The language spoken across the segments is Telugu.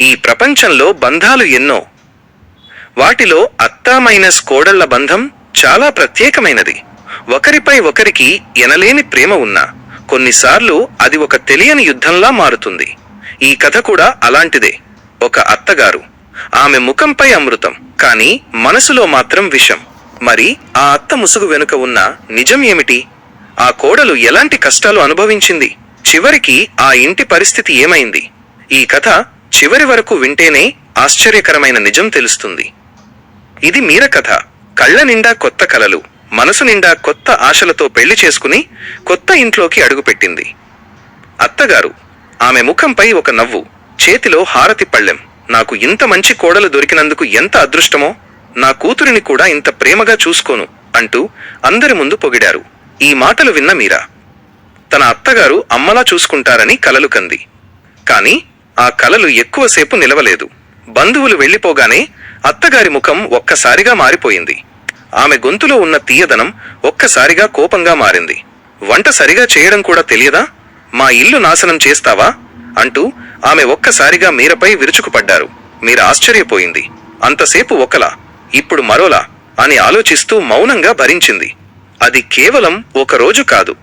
ఈ ప్రపంచంలో బంధాలు ఎన్నో. వాటిలో అత్తా మైనస్ కోడళ్ళ బంధం చాలా ప్రత్యేకమైనది. ఒకరిపై ఒకరికి ఎనలేని ప్రేమ ఉన్నా కొన్నిసార్లు అది ఒక తెలియని యుద్ధంలా మారుతుంది. ఈ కథ కూడా అలాంటిదే. ఒక అత్తగారు. ఆమె ముఖంపై అమృతం కానీ మనసులో మాత్రం విషం. మరి ఆ అత్త ముసుగు వెనుక ఉన్న నిజం ఏమిటి? ఆ కోడలు ఎలాంటి కష్టాలు అనుభవించింది? చివరికి ఆ ఇంటి పరిస్థితి ఏమైంది? ఈ కథ చివరి వరకు వింటేనే ఆశ్చర్యకరమైన నిజం తెలుస్తుంది. ఇది మీర కథ. కళ్ళ నిండా కొత్త కలలు మనసు నిండా కొత్త ఆశలతో పెళ్ళి చేసుకుని కొత్త ఇంట్లోకి అడుగుపెట్టింది. అత్తగారు ఆమె ముఖంపై ఒక నవ్వు చేతిలో హారతి పళ్ళెం. నాకు ఇంత మంచి కోడలు దొరికినందుకు ఎంత అదృష్టమో నా కూతురిని కూడా ఇంత ప్రేమగా చూసుకోను అంటూ అందరి ముందు పొగిడారు. ఈ మాటలు విన్న మీరా. తన అత్తగారు అమ్మలా చూసుకుంటారని కలలు కంది. కాని ఆ కలలు ఎక్కువసేపు నిలవలేదు. బంధువులు వెళ్ళిపోగానే అత్తగారి ముఖం ఒక్కసారిగా మారిపోయింది. ఆమె గొంతులో ఉన్న తీయదనం ఒక్కసారిగా కోపంగా మారింది. వంట సరిగా చేయడం కూడా తెలియదా? మా ఇల్లు నాశనం చేస్తావా? అంటూ ఆమె ఒక్కసారిగా మీరపై విరుచుకుపడ్డారు. మీరు ఆశ్చర్యపోయింది. అంతసేపు ఒకలా ఇప్పుడు మరోలా అని ఆలోచిస్తూ మౌనంగా భరించింది. అది కేవలం ఒక రోజు కాదు.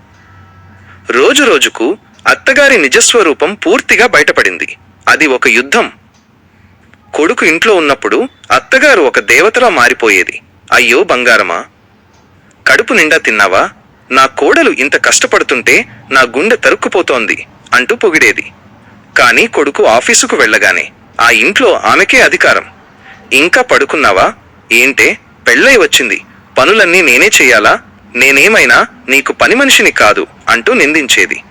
రోజు రోజుకు అత్తగారి నిజస్వరూపం పూర్తిగా బయటపడింది. అది ఒక యుద్ధం. కొడుకు ఇంట్లో ఉన్నప్పుడు అత్తగారు ఒక దేవతలా మారిపోయేది. అయ్యో బంగారమా! కడుపు నిండా తిన్నావా? నా కోడలు ఇంత కష్టపడుతుంటే నా గుండె తరుక్కుపోతోంది అంటూ పొగిడేది. కానీ కొడుకు ఆఫీసుకు వెళ్ళగానే ఆ ఇంట్లో ఆమెకే అధికారం. ఇంకా పడుకున్నావా? ఏంటే? పెళ్ళై వచ్చింది. పనులన్నీ నేనే చెయ్యాలా నేనేమైనా నీకు పని మనిషిని కాదు అంటూ నిందించేది.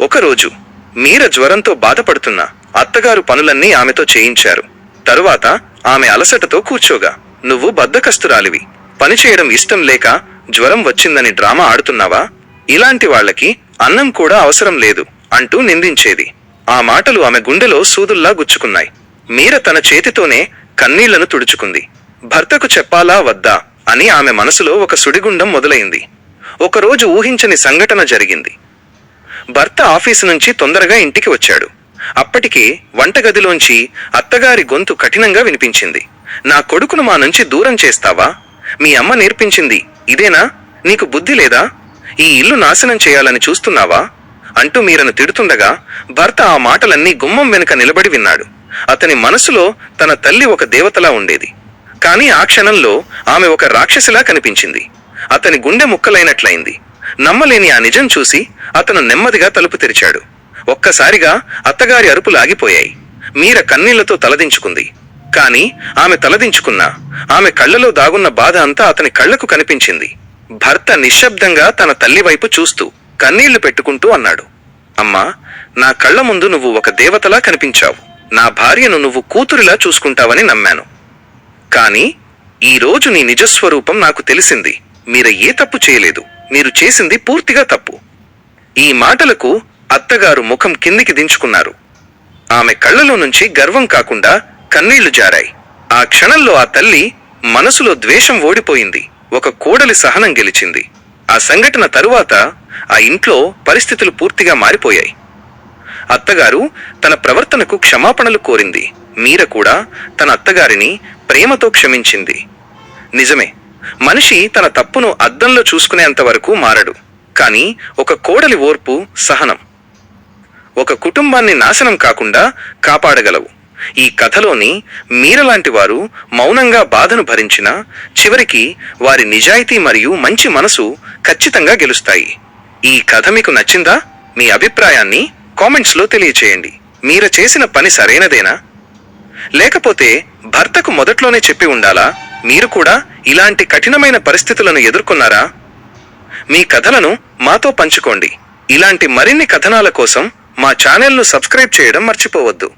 ఒకరోజు మీర జ్వరంతో బాధపడుతున్న అత్తగారు పనులన్నీ ఆమెతో చేయించారు. తరువాత ఆమె అలసటతో కూర్చోగా. నువ్వు బద్దకస్తురాలివి పని చేయడం ఇష్టం లేక జ్వరం వచ్చిందని డ్రామా ఆడుతున్నావా? ఇలాంటి వాళ్ళకి అన్నం కూడా అవసరం లేదు అంటూ నిందించేది. ఆ మాటలు ఆమె గుండెలో సూదుల్లా గుచ్చుకున్నాయి. మీర తన చేతితోనే కన్నీళ్ళను తుడుచుకుంది. భర్తకు చెప్పాలా వద్దా అని ఆమె మనసులో ఒక సుడిగుండం మొదలైంది. ఒకరోజు ఊహించని సంఘటన జరిగింది. భర్త ఆఫీసు నుంచి తొందరగా ఇంటికి వచ్చాడు. అప్పటికే వంటగదిలోంచి అత్తగారి గొంతు కఠినంగా వినిపించింది. నా కొడుకును మా నుంచి దూరం చేస్తావా? మీ అమ్మ నేర్పించింది ఇదేనా? నీకు బుద్ధి లేదా? ఈ ఇల్లు నాశనం చేయాలని చూస్తున్నావా? అంటూ మీరను తిడుతుండగా భర్త ఆ మాటలన్నీ గుమ్మం వెనుక నిలబడి విన్నాడు. అతని మనసులో తన తల్లి ఒక దేవతలా ఉండేది. కానీ ఆ క్షణంలో ఆమె ఒక రాక్షసిలా కనిపించింది. అతని గుండె ముక్కలైనట్లయింది. నమ్మలేని ఆ నిజం చూసి అతను నెమ్మదిగా తలుపు తెరిచాడు. ఒక్కసారిగా అత్తగారి అరుపులు ఆగిపోయాయి. మీర కన్నీళ్ళతో తలదించుకుంది. కాని ఆమె తలదించుకున్నా ఆమె కళ్ళలో దాగున్న బాధ అంతా అతని కళ్ళకు కనిపించింది. భర్త నిశ్శబ్దంగా తన తల్లి వైపు చూస్తూ కన్నీళ్ళు పెట్టుకుంటూ అన్నాడు. అమ్మా నా కళ్ళ ముందు నువ్వు ఒక దేవతలా కనిపించావు. నా భార్యను నువ్వు కూతురిలా చూసుకుంటావని నమ్మాను. కాని ఈ రోజు నీ నిజస్వరూపం నాకు తెలిసింది. మీర ఏ తప్పు చేయలేదు. మీరు చేసింది పూర్తిగా తప్పు. ఈ మాటలకు అత్తగారు ముఖం కిందికి దించుకున్నారు. ఆమె కళ్ళలో నుంచి గర్వం కాకుండా కన్నీళ్ళు జారాయి. ఆ క్షణంలో ఆ తల్లి మనసులో ద్వేషం ఓడిపోయింది. ఒక కోడలి సహనం గెలిచింది. ఆ సంఘటన తరువాత ఆ ఇంట్లో పరిస్థితులు పూర్తిగా మారిపోయాయి. అత్తగారు తన ప్రవర్తనకు క్షమాపణలు కోరింది. మీర కూడా తన అత్తగారిని ప్రేమతో క్షమించింది. నిజమే మనిషి తన తప్పును అద్దంలో చూసుకునేంత వరకు మారడు. కానీ ఒక కోడలి ఓర్పు సహనం. ఒక కుటుంబాన్ని నాశనం కాకుండా కాపాడగలవు. ఈ కథలోని మీరలాంటి వారు మౌనంగా బాధను భరించిన చివరికి వారి నిజాయితీ మరియు మంచి మనసు ఖచ్చితంగా గెలుస్తాయి. ఈ కథ మీకు నచ్చిందా? మీ అభిప్రాయాన్ని కామెంట్స్లో తెలియచేయండి. మీరు చేసిన పని సరైనదేనా? లేకపోతే భర్తకు మొదట్లోనే చెప్పి ఉండాలా? మీరు కూడా ఇలాంటి కఠినమైన పరిస్థితులను ఎదుర్కొన్నారా? మీ కథలను మాతో పంచుకోండి. ఇలాంటి మరిన్ని కథనాల కోసం మా ఛానల్ను సబ్స్క్రైబ్ చేయడం మర్చిపోవద్దు.